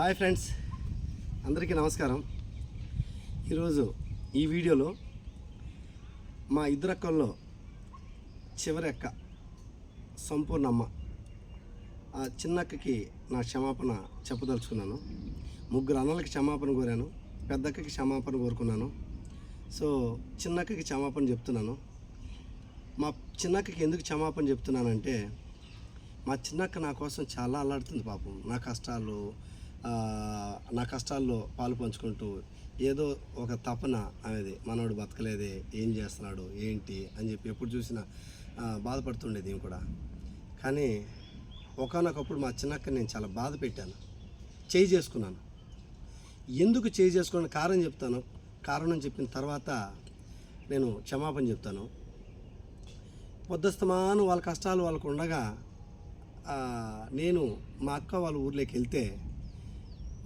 Hi friends అందరికీ నమస్కారం. ఈరోజు ఈ వీడియోలో మా ఇద్దరు అక్కల్లో చివరి అక్క సంపూర్ణమ్మ ఆ చిన్నక్కకి నా క్షమాపణ చెప్పదలుచుకున్నాను. ముగ్గురు అన్నలకి క్షమాపణ కోరాను పెద్దక్కకి క్షమాపణ కోరుకున్నాను. సో చిన్నక్కకి క్షమాపణ చెప్తున్నాను. మా చిన్నక్కకి ఎందుకు క్షమాపణ చెప్తున్నానంటే మా చిన్నక్క నా కోసం చాలా అల్లాడుతుంది పాపం. నా కష్టాలు నా కష్టాల్లో పాలు పంచుకుంటూ ఏదో ఒక తపన అనేది మనోడు బతకలేదే ఏం చేస్తున్నాడు ఏంటి అని చెప్పి ఎప్పుడు చూసినా బాధపడుతుండేది కూడా. కానీ ఒకనొకప్పుడు మా చిన్నక్క నేను చాలా బాధ పెట్టాను. చేయి చేసుకున్నాను. ఎందుకు చేయి చేసుకున్న కారణం చెప్తాను. కారణం చెప్పిన తర్వాత నేను క్షమాపణ చెప్తాను. పొద్దుస్తమాను వాళ్ళ కష్టాలు వాళ్ళకు ఉండగా నేను మా అక్క వాళ్ళ ఊర్లోకి వెళ్తే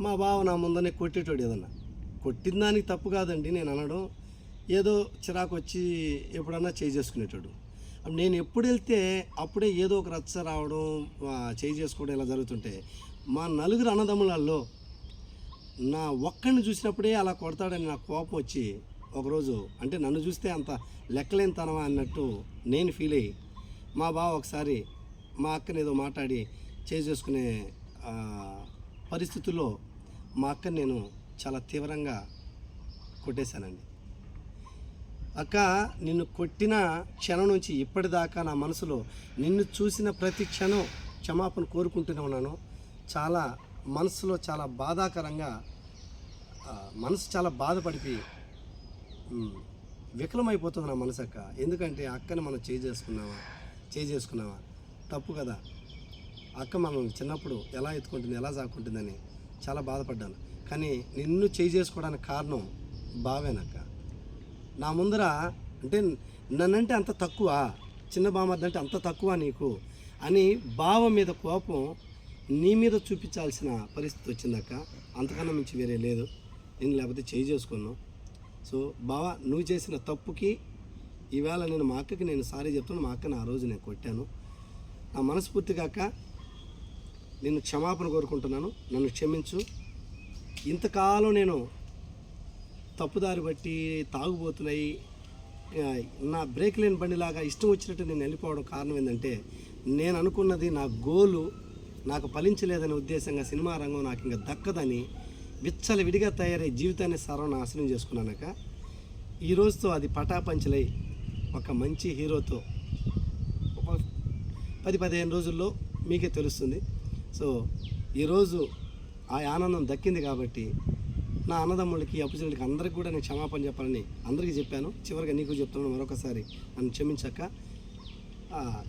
మా బావ నా ముందనే కొట్టేటోడు ఏదన్నా. కొట్టిన దానికి తప్పు కాదండి నేను అనడం. ఏదో చిరాకు వచ్చి ఎప్పుడన్నా చేయి చేసుకునేటోడు అప్పుడు నేను ఎప్పుడు వెళ్తే అప్పుడే ఏదో ఒక రచ్చ రావడం చేయి చేసుకోవడం ఇలా జరుగుతుంటే మా నలుగురు అన్నదమ్ములలో నా ఒక్కడిని చూసినప్పుడే అలా కొడతాడని నాకు కోపం వచ్చి ఒకరోజు అంటే నన్ను చూస్తే అంత లెక్కలేని తనమా అన్నట్టు నేను ఫీల్ అయ్యి మా బావ ఒకసారి మా అక్కని ఏదో మాట్లాడి చేసుకునే పరిస్థితుల్లో మా అక్కని నేను చాలా తీవ్రంగా కొట్టేశానండి. అక్క నిన్ను కొట్టిన క్షణం నుంచి ఇప్పటిదాకా నా మనసులో నిన్ను చూసిన ప్రతి క్షణం క్షమాపణ కోరుకుంటూనే ఉన్నాను. చాలా మనసులో చాలా బాధాకరంగా మనసు చాలా బాధపడిపి వికలమైపోతుంది నా మనసు అక్క. ఎందుకంటే అక్కని మనం చేసుకున్నావా? చేసుకున్నావా? తప్పు కదా. అక్క మనం చిన్నప్పుడు ఎలా ఎత్తుకుంటుంది ఎలా సాకుంటుందని చాలా బాధపడ్డాను. కానీ నిన్ను చేయి చేసుకోవడానికి కారణం బావేనక్క నా ముందర అంటే నన్నంటే అంత తక్కువ చిన్న బామర్ది అంటే అంత తక్కువ నీకు అని బావ మీద కోపం నీ మీద చూపించాల్సిన పరిస్థితి వచ్చిందక్క అంతకన్నా మించి వేరే లేదు. నేను లేకపోతే చేయి చేసుకున్నాను సో బావ నువ్వు చేసిన తప్పుకి ఈవేళ నేను మా అక్కకి నేను సారీ చెప్తాను మా అక్కని ఆ రోజు నేను కొట్టాను. నా మనస్ఫూర్తిగాక నిన్ను నేను క్షమాపణ కోరుకుంటున్నాను. నన్ను క్షమించు. ఇంతకాలం నేను తప్పుదారి బట్టి తాగుబోతున్నాయి. నా బ్రేక్ లేని బండిలాగా ఇష్టం వచ్చినట్టు నేను వెళ్ళిపోవడం కారణం ఏంటంటే నేను అనుకున్నది నా గోలు నాకు ఫలించలేదనే ఉద్దేశంగా సినిమా రంగం నాకు ఇంకా దక్కదని విచ్చల విడిగా తయారై జీవితాన్ని సర్వనాశనం చేసుకున్నానక ఈ రోజుతో అది పటాపంచలై ఒక మంచి హీరోతో ఒక పది పదిహేను రోజుల్లో మీకే తెలుస్తుంది. సో ఈరోజు ఆ ఆనందం దక్కింది కాబట్టి నా అన్నదమ్ములకి అప్పుచులకి అందరికి కూడా నేను క్షమాపణ చెప్పాలని అందరికీ చెప్పాను. చివరిగా నీకు చెప్తున్నాను మరొకసారి. నన్ను క్షమించాక.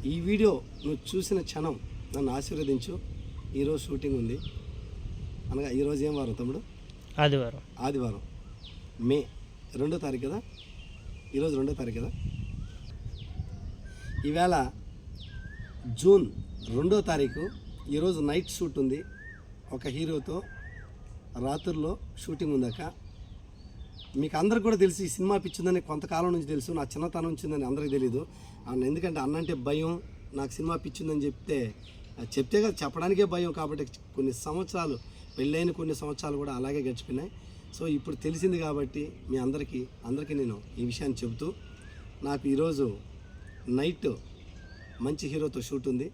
ఈ వీడియో నువ్వు చూసిన క్షణం నన్ను ఆశీర్వదించు. ఈరోజు షూటింగ్ ఉంది. అనగా ఈరోజు ఏం వారం తమ్ముడు? ఆదివారం. ఆదివారం. మే రెండో తారీఖు కదా? ఈరోజు రెండో తారీఖు కదా? ఈవేళ జూన్ రెండో తారీఖు ఈరోజు నైట్ షూట్ ఉంది. ఒక హీరోతో రాత్రుల్లో షూటింగ్ ఉందాక మీకు అందరికి కూడా తెలుసు ఈ సినిమా పిచ్చిందని కొంతకాలం నుంచి తెలుసు నా చిన్నతనం ఉంచిందని అందరికీ తెలియదు అన్న ఎందుకంటే అన్నంటే భయం నాకు సినిమా పిచ్చిందని చెప్తే అది చెప్తే కదా చెప్పడానికే భయం కాబట్టి కొన్ని సంవత్సరాలు పెళ్ళైన కొన్ని సంవత్సరాలు కూడా అలాగే గడిచిపోయినాయి. సో ఇప్పుడు తెలిసింది కాబట్టి మీ అందరికీ అందరికీ నేను ఈ విషయాన్ని చెబుతూ నాకు ఈరోజు నైట్ మంచి హీరోతో షూట్ ఉంది.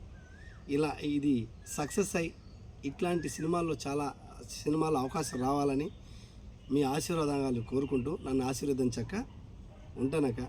ఇలా ఇది సక్సెస్ అయి ఇట్లాంటి సినిమాల్లో చాలా సినిమాల అవకాశం రావాలని మీ ఆశీర్వాదాలు కోరుకుంటూ నన్ను ఆశీర్వదించక ఉంటానక్క.